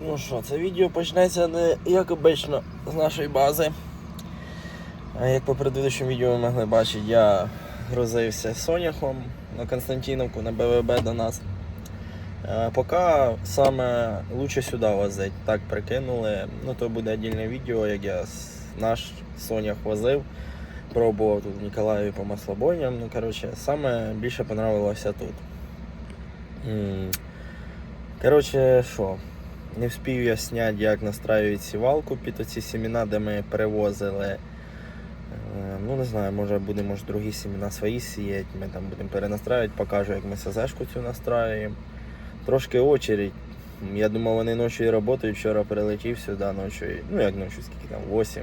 Ну що, це відео почнеться не як обично з нашої бази. Як по предыдущому відео ви могли бачити, я грузився соняхом на Константиновку на БВБ до нас. Е, Поки саме лучше сюди возить. Так прикинули. Ну то буде віддільне відео, як я наш сонях возив. Пробував тут в Ніколаєві по маслобойням. Ну, коротше, саме більше понравилося тут. Коротше, що? Не встиг я зняти, як настраюють сівалку під оці семена, де ми перевозили. Е, Ну, не знаю, може будемо може, другі семена свої сіяти. Ми там будемо перенастраювати, покажу, як ми СЗшку цю настраюємо. Трошки очередь. Я думав, вони ночі працюють. Вчора прилетів сюди ночі. Ну як ночі, скільки там, 8.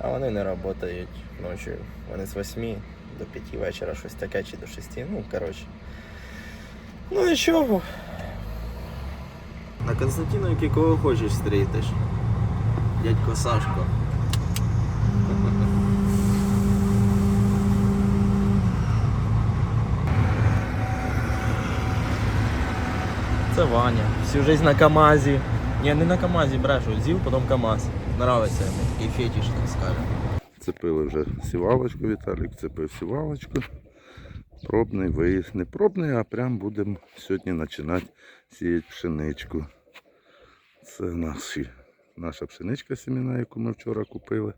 А вони не працюють ночі. Вони з 8 до 5 вечора, щось таке, чи до 6. Ну, коротше. Ну нічого. На Константиновці кого хочеш зустрітиш. Дядько Сашко. Це Ваня. Всю жизнь на КАМАЗі. Ні, не на КАМАЗі брешу, з'їв, потім КАМАЗ. Нравиться йому, такий фетиш, так скажемо. Цепили вже сівалочку, Віталік цепив сівалочку. Пробний виїзд. Не пробний, а прям будемо сьогодні починати сіяти пшеничку. Це наші, наша пшеничка сімена, яку ми вчора купили.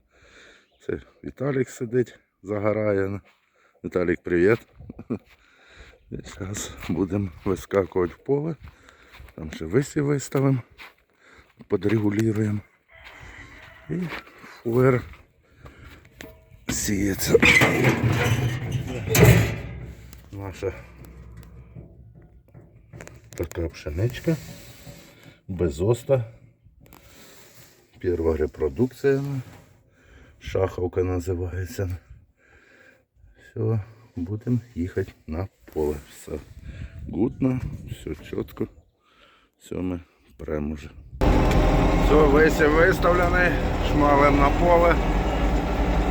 Це Віталік сидить, загорає. Віталік, привіт. Зараз будемо вискакувати в поле. Там ще висів виставимо, подрегулюємо. І фуер сіється. Наша така пшеничка. Без оста. Перша репродукція. Шаховка називається. Все, будемо їхати на поле. Все гутно, все чітко. Все ми прямо вже. Все, висів виставлений, шмалем на поле.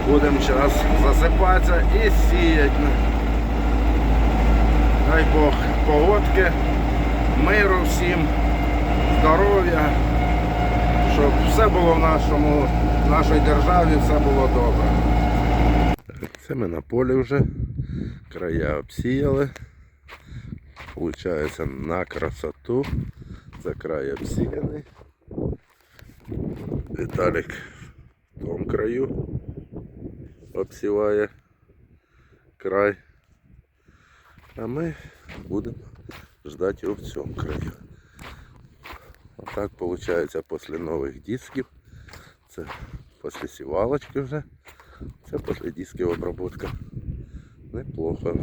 Будемо зараз засипатися і сіяти. Дай Бог погодки, миру всім, здоров'я, щоб все було в нашому, в нашій державі, все було добре. Це ми на полі вже. Края обсіяли. Получається на красоту. Це край обсіяний. Віталік в тому краю обсіває край. А ми будемо ждати його в цьому краю. Отак виходить після нових дисків. Це після сівалочки вже. Це після дисків обробка. Неплохо.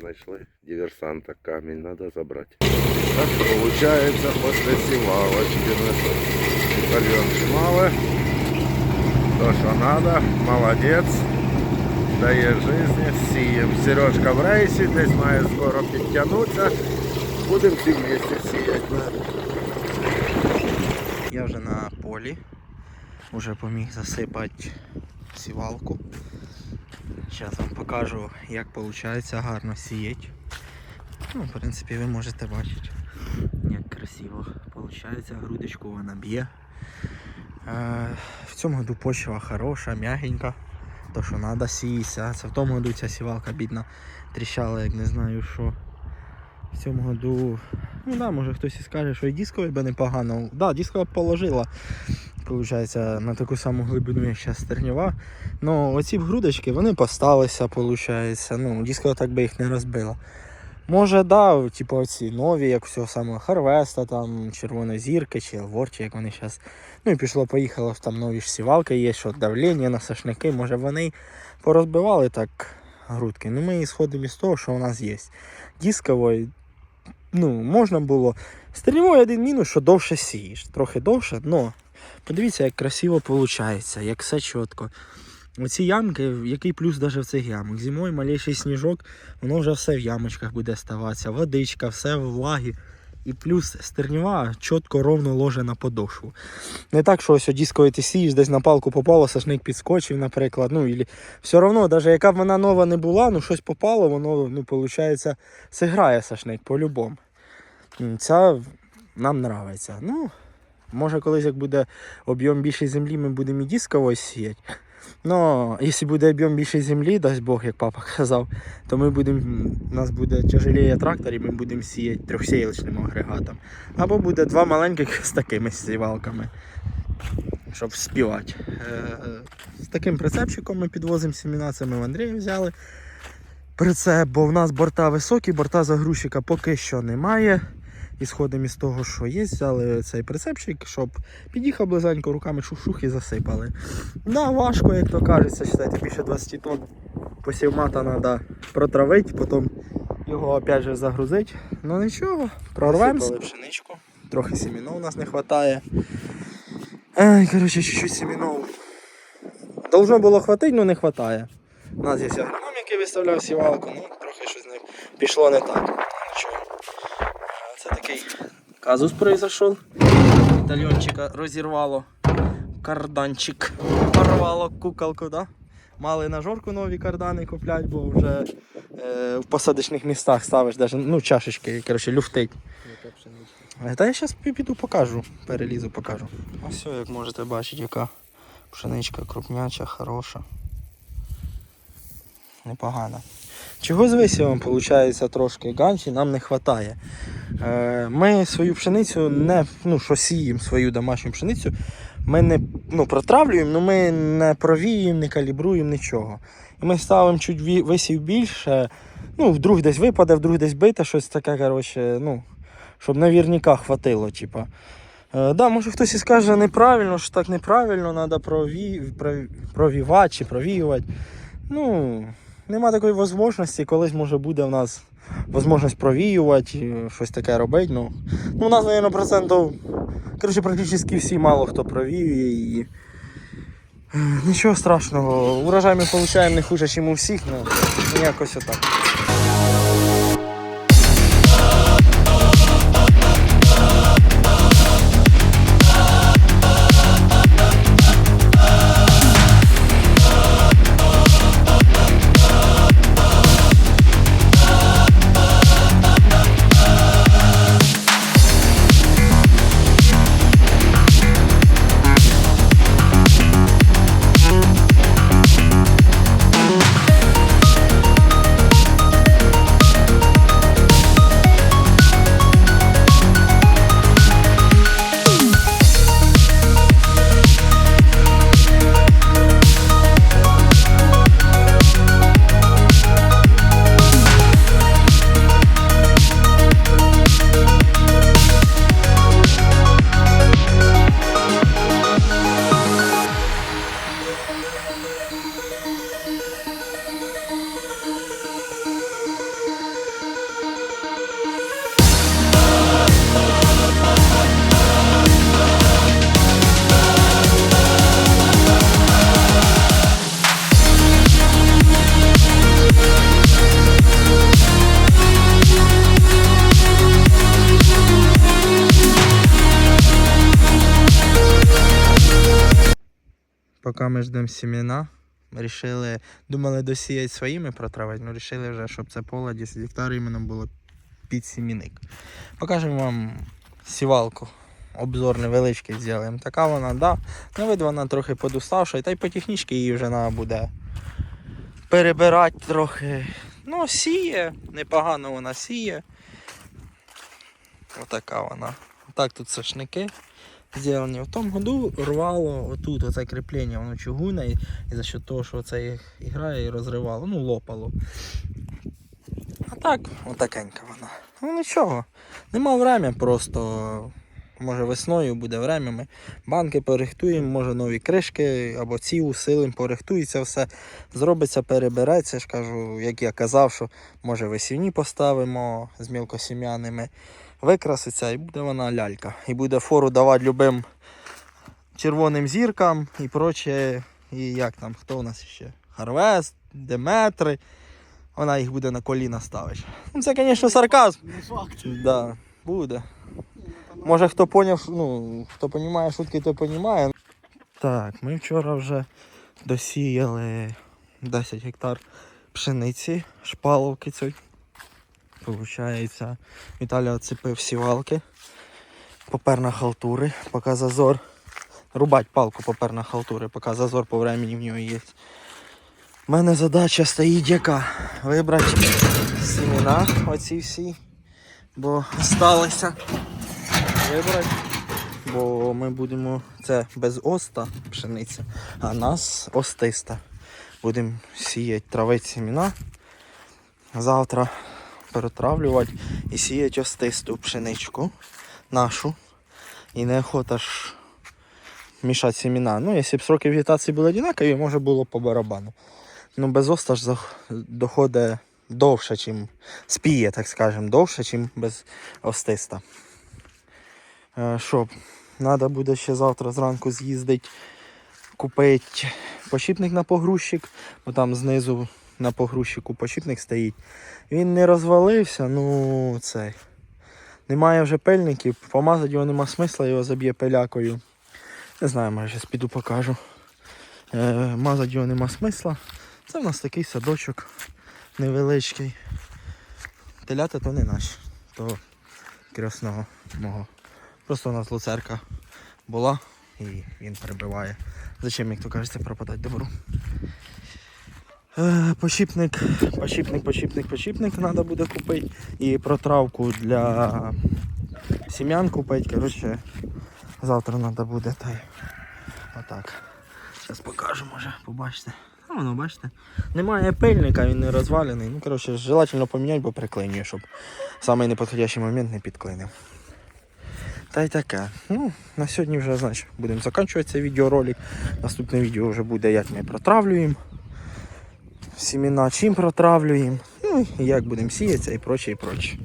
Знайшли диверсанта, камінь треба забрати. Так виходить після сівалочки. Батальйон шмали. То, що треба, молодець. Дає життя, сіємо. Сережка в рейсі, десь має скоро підтягнутися. Будемо всі вместе сіяти. Я вже на полі. Уже поміг засипати сівалку. Зараз вам покажу, як виходить гарно сіяти. Ну, в принципі, ви можете бачити, як красиво виходить. Грудочку вона б'є. Е, в цьому году почва хороша, м'ягенька. То, що треба сіятися. Це в тому году ця сівалка бідна тріщала, як не знаю що. В цьому году, ну да, може хтось і скаже, що і дисковий би непогано. Да, дискова положила, виходить, на таку саму глибину, як зараз стернєва. Ну, оці грудочки, вони посталися, виходить. Ну, дискова так би їх не розбила. Може, да, типу оці нові, як всього самого Харвеста, там, Червона зірка чи Елвор, чи як вони зараз. Ну і пішло, поїхало, там нові ж сівалки є, що давлення на сашники, може вони порозбивали так грудки. Ну ми сходимо із того, що у нас є. Дискової, ну, можна було. Стрільмовий один мінус, що довше сієш. Трохи довше, але подивіться, як красиво виходить, як все чітко. Оці ямки, який плюс навіть в цих ямок. Зимою малейший сніжок, воно вже все в ямочках буде ставатися. Водичка, все в влагі. І плюс стернєва чітко ровно ложе на подошву. Не так, що ось дисковий ти сієш, десь на палку попало, сашник підскочив, наприклад. Ну, і все одно, навіть яка б вона нова не була, ну щось попало, воно, ну, виходить, зіграє сашник по-любому. Ця нам нравиться. Ну, може колись як буде об'єм більшої землі, ми будемо і дисково сіяти. Ну, якщо буде об'єм більшої землі, дасть Бог, як папа казав, то ми будемо, у нас буде тяжеліє трактор і ми будемо сіяти трьохсіяличним агрегатом. Або буде два маленьких з такими сівалками, щоб співати. Е, З таким прицепчиком ми підвозимо семена, це ми в Андрія взяли. Прицеп, бо в нас борта високі, борта загрузчика поки що немає. І сходимо із того, що є, взяли цей прицепчик, щоб під'їхав близенько руками шух-шух і засипали. Да, важко, як то кажеться, считайте, більше 20 тонн посівмата треба протравити, потім його опять же загрузити. Ну нічого, прорвемося. Пшеничку. Трохи семінов у нас не вистачає. Ай, коротше, чуть-чуть семінов. Должно було хватити, але не вистачає. У нас є агроном, який виставляв сівалку, ну трохи щось не пішло не так. Ну, Нічого. А, Це такий казус произошов. Італьончика розірвало. Карданчик. Порвало куколку, да? Мали на жорку нові кардани куплять, бо вже е, в посадочних містах ставиш даже, ну, чашечки, коротше, люфтить. Та я зараз піду покажу, перелізу, покажу. Ось, як можете бачити, яка пшеничка крупняча, хороша. Непогана. Чого з висівом, виходить, трошки ганчі нам не вистачає. Е, Ми свою пшеницю не ну, що сіємо свою домашню пшеницю, ми не ну, протравлюємо, але ми не провіюємо, не калібруємо нічого. І ми ставимо чуть висів більше, ну, вдруг десь випаде, вдруг десь бите, щось таке, коротше, ну, щоб навірняка хватило, типа. Е, да, може хтось і скаже неправильно, що так неправильно, треба прові... пров- провівати чи провіювати. Ну, нема такої можливості, колись може буде в нас можливість провіювати, щось таке робити. Ну, ну у нас, мабуть, процентів, коротше, практично всі мало хто провіює і. е, Нічого страшного, урожай ми отримуємо не хуже, ніж у всіх, ну якось отак. Поки ми ждемо семена, ми вирішили, думали досіяти своїми протравити, але вирішили вже, щоб це поле 10 гектарів іменно було під сімінник. Покажемо вам сівалку. Обзор невеличкий зробимо. Така вона, да. На вид вона трохи подуставша, та й по технічці її вже треба буде перебирати трохи. Ну, сіє, непогано вона сіє. Отака вона. Так тут сошники зроблені. В тому году рвало отут оце кріплення, воно чугуне, і, і за счет того, що це їх грає і розривало, ну лопало. А так, отакенька вона. Ну нічого. Нема времени просто. Може весною буде время, ми банки порихтуємо, може нові кришки або ці усилимо, порихтується все, зробиться, перебереться. ж кажу, як я казав, що може весільні поставимо з мілкосім'яними викраситься і буде вона лялька. І буде фору давати любим червоним зіркам і проче. І як там, хто у нас ще? Харвест, Деметри. Вона їх буде на коліна ставити. Ну це, звісно, сарказм. Да, буде. Може хто поняв, ну, хто розуміє шутки, той розуміє. Так, ми вчора вже досіяли 10 гектар пшениці, шпаловки цієї. Получається, Віталій оцепив сівалки. попер на халтури, поки зазор. Рубать палку попер на халтури, поки зазор по времени в нього є. У мене задача стоїть яка? Вибрати семена, оці всі, бо сталося. Вибрати. Бо ми будемо. Це без оста пшениця, а нас остиста. Будемо сіяти травити семена. Завтра перетравлювати і сіяти остисту пшеничку нашу. І неохота ж мішати семена. Ну, якщо б сроки вегетації були однакові, може було по барабану. Ну, без оста ж доходить довше, чим спіє, так скажемо, довше, чим без остиста. Е, Що, треба буде ще завтра зранку з'їздити, купити почіпник на погрузчик, бо там знизу на погрузчику почіпник стоїть. Він не розвалився, ну цей. Немає вже пильників, помазати його нема смисла, його заб'є пилякою. Не знаю, зараз піду покажу. Е, мазати його нема смисла. Це в нас такий садочок невеличкий. Телята то не наші, то крісного мого. Просто у нас луцерка була і він перебиває. Зачем, як то кажеться, пропадати добру. Е, Почіпник, почіпник, почіпник, почіпник треба буде купити. І протравку для сім'ян купити. Коротше, завтра треба буде та й отак. Зараз покажу, може, побачите. А воно, бачите. Немає пильника, він не розвалений. Ну, коротше, желательно поміняти, бо приклинює, щоб самий неподходящий момент не підклинив. Та й таке. Ну, на сьогодні вже, значить, будемо закінчувати цей відеоролик. Наступне відео вже буде, як ми протравлюємо. Сімена чим протравлюємо. Ну як будемо сіятися і проче, і проче.